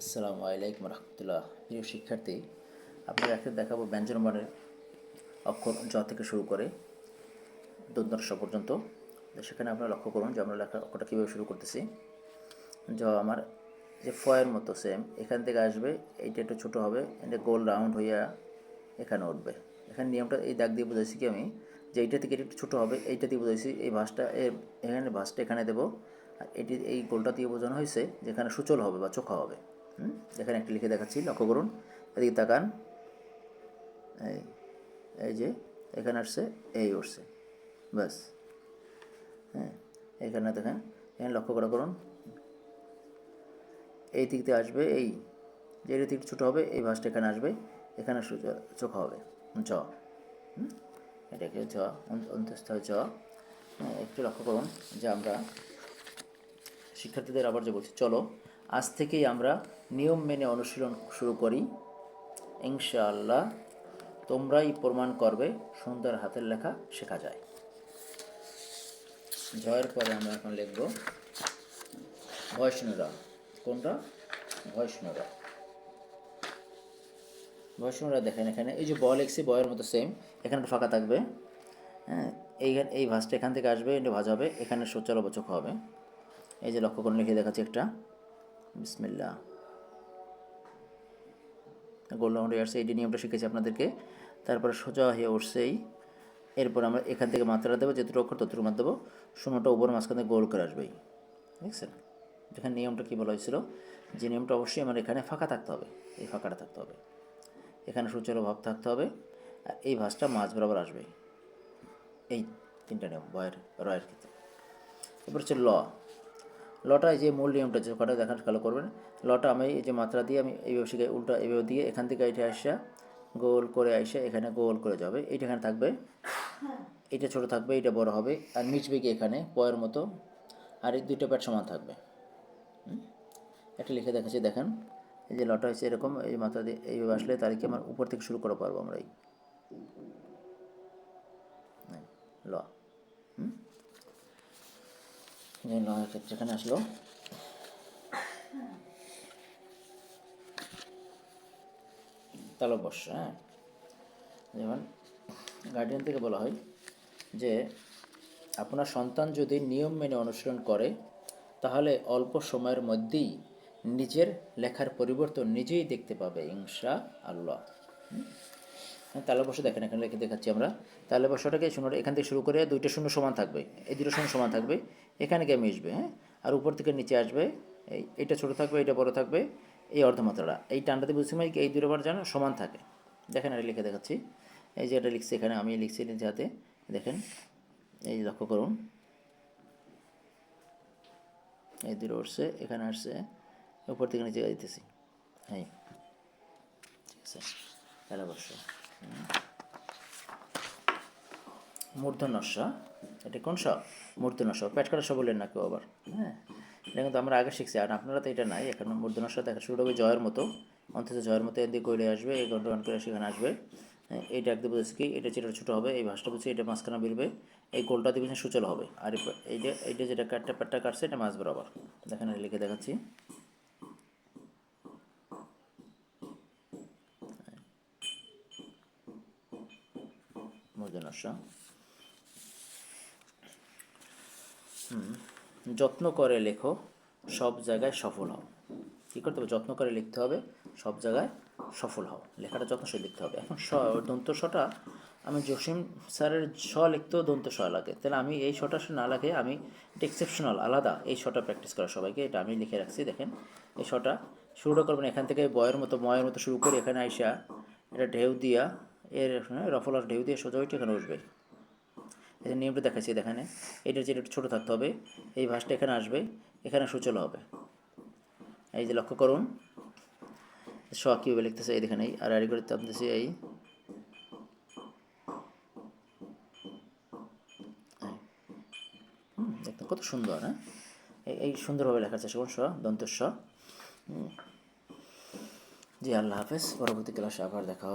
আসসালামু আলাইকুম রহমতুল্লাহ। প্রিয় শিক্ষার্থী, আপনাদের একটা দেখাবো ব্যঞ্জনবর্ণের অক্ষর জ থেকে শুরু করে দন্তস্ব পর্যন্ত। সেখানে আপনারা লক্ষ্য করুন যে আমরা লেখা অক্ষরটা কীভাবে শুরু করতেছি। জ আমার যে ফয়ের মতো সেম এখান থেকে আসবে, এইটা একটু ছোটো হবে, এটা গোল রাউন্ড হইয়া এখানে উঠবে। এখানে নিয়মটা এই দাগ দিয়ে বোঝাইছি কি আমি, যে এইটা থেকে একটু ছোটো হবে, এইটা দিয়ে বুঝাইছি, এই এর এখানে ভাঁজটা এখানে দেবো। আর এটি, এই গোলটা দিয়ে বোঝানো হয়েছে যেখানে সুচল হবে বা চোখা হবে। এখানে একটি লিখে দেখাচ্ছি লক্ষ্য করুন। এদিকে তাকান। এই এই যে এখানে আসছে এই উঠছে। ব্যাস। হ্যাঁ এখানে দেখেন এখানে লক্ষ্য করা করুন। এই দিক দিয়ে আসবে এই যে দিক ছোটো হবে এই ভাঁজটা এখানে আসবে এখানে চোখা হবে। চ। হুম? এটাকে অন্ত- অন্তঃস্থ হ্যাঁ, একটু লক্ষ্য করুন যে আমরা শিক্ষার্থীদের আবার যে বলছি চলো। আজ থেকেই আমরা নিয়ম মেনে অনুশীলন শুরু করি। ইনশাআল্লাহ তোমরাই প্রমাণ করবে, সুন্দর হাতের লেখা শেখা যায়। জয়ের পরে আমরা এখন লিখব ভয়ষ্ণুরা কোনটা? ভয়ষ্ণুরা ভয়ষ্ণুরা দেখেন এখানে, এই যে ব লিখছি বয়ের মতো সেম এখানে একটা ফাঁকা থাকবে। হ্যাঁ এইখানে এই ভাঁজটা এখান থেকে আসবে এটা ভাজ হবে, এখানে সোচ্চার অবচক হবে। এই যে লক্ষ্য করুন, লিখে দেখাচ্ছি একটা। বিসমিল্লা গোল রাউন্ড আসছে এই নিয়মটা শিখেছি আপনাদেরকে। তারপরে সোজা হয়ে উঠছেই এরপর আমরা এখান থেকে মাত্রা দেবো, যেটুকু অক্ষর ততটুকু মাত্রা দেবো। শূন্যটা উপর মাঝখানে গোল করে আসবেই দেখছেন? যেখানে নিয়মটা কী বলা হয়েছিল? যে নিয়মটা অবশ্যই আমার এখানে ফাঁকা থাকতে হবে। এই ফাঁকাটা থাকতে হবে। এখানে সূচল ভাব থাকতে হবে। আর এই ভাঁজটা মাছ বরাবর আসবে। এই তিনটা নিয়ম, বয়ের, রয়ের ক্ষেত্রে। এবার হচ্ছে ল। লটা এই যে মূল নিয়মটা যে কটা দেখার খেয়াল করবেন। লটা আমি এই যে মাত্রা দিয়ে আমি এইভাবে শিখে উল্টা এইভাবে দিয়ে এখান থেকে এটা আসা, গোল করে আসে, এখানে গোল করে যাবে। এইটা এখানে থাকবে। এটা ছোট থাকবে এইটা বড় হবে, আর মিচবে কি এখানে? পয়ের মতো। আর এই দুইটা প্যাট সমান থাকবে? একটা লিখে দেখাচ্ছি, দেখেন। এই যে লটা হয়েছে এরকম, এই মাথা দিয়ে এইভাবে আসলে তারিখে আমার উপর থেকে শুরু করে পারব আমরা এই। ল। এর ক্ষেত্রে এখানে আসলো। তালবস্য হ্যাঁ? যেমন গার্ডিয়ান থেকে বলা হয় যে, আপনার সন্তান যদি নিয়ম মেনে অনুসরণ করে, তাহলে অল্প সময়ের মধ্যেই নিজের লেখার পরিবর্তন নিজেই দেখতে পাবে, ইনশা আল্লাহ। তালে বসে দেখেন, এখানে লিখে দেখাচ্ছি আমরা। তালে বসাটাকে শূন্যটা এখান থেকে শুরু করে দুইটা শূন্য সমান থাকবে। এই দুটো শূন্য সমান থাকবে। এখানে গিয়ে মিশবে হ্যাঁ? আর উপর থেকে নিচে আসবে, এই এটা ছোটো থাকবে এটা বড় থাকবে, এই অর্ধমাত্রাটা। এই টানটাতে বুঝছি মানে এই দুটো বার যেন সমান থাকে? দেখেন, এটা লিখে দেখাচ্ছি। এই যে এটা লিখছি এখানে, আমি লিখছি নিজে হাতে। দেখেন, এই লক্ষ্য করুন। এই দুটো উঠছে, এখানে আসছে, উপর থেকে নিচে দিতেছি। হ্যাঁ ঠিক আছে? তাহলে অবশ্য মূর্ধন্যস্য। এটা কোন স মূর্ধন্যস্য। পেট কাটা সব বললেন না কেউ আবার। হ্যাঁ। এটা কিন্তু আমরা আগে শিখছি। আর আপনারা তো এটা নাই। এখন মূর্ধন্যস্য দেখা শুরু হবে জয়ের মতো। অন্তত জয়ের মতো এদিকে কইলে আসবে এই ঘণ্টা করে সেখানে আসবে। হ্যাঁ, এইটা একদম বুঝেছি। কি এটা যেটা ছোটো হবে এই ভাসটা বুঝছি এটা মাঝখানে বেরবে। এই কোলটা দিবেন সুচল হবে। আর এইটা এইটা যেটা কাটটা পেটটা কাটছে এটা মাছ বরাবর। দেখেন লিখে দেখাচ্ছি। মূর্ধন্যস্য যত্ন করে লেখো, সব জায়গায় সফল হও। কী করতে হবে? যত্ন করে লিখতে হবে, সব জায়গায় সফল হও। লেখাটা যত্নশীল লিখতে হবে। এখন স, দন্ত শটা আমি জসিম স্যারের স লিখতেও দন্ত স লাগে। তাহলে আমি এই শটা না লাগে, আমি এটা এক্সেপশনাল আলাদা। এই শটা প্র্যাকটিস করা সবাইকে, এটা আমি লিখে রাখছি, দেখেন। এই শটা শুরুটা করবেন, এখান থেকে বয়ের মতো, ময়ের মতো শুরু করে, এখানে আইসা, এটা ঢেউ দিয়া এর হ্যাঁ, রফলার ঢেউ দিয়ে সোজা ওইটা এখানে উঠবে। এই নিয়মটা দেখাচ্ছি দেখানে এটা যেটা একটু ছোটো থাকতে হবে এই ভাঁজটা এখানে আসবে এখানে সুচল হবে। এই যে লক্ষ্য করুন স কীভাবে লিখতেছে এই দেখেন আর আড়ি করে চাপতেছি এই। দেখতে কত সুন্দর হ্যাঁ? এই- সুন্দরভাবে লেখা চেষ্টা করুন স দন্ত স জি আল্লাহ হাফেজ পরবর্তী ক্লাসে আবার দেখা হবে।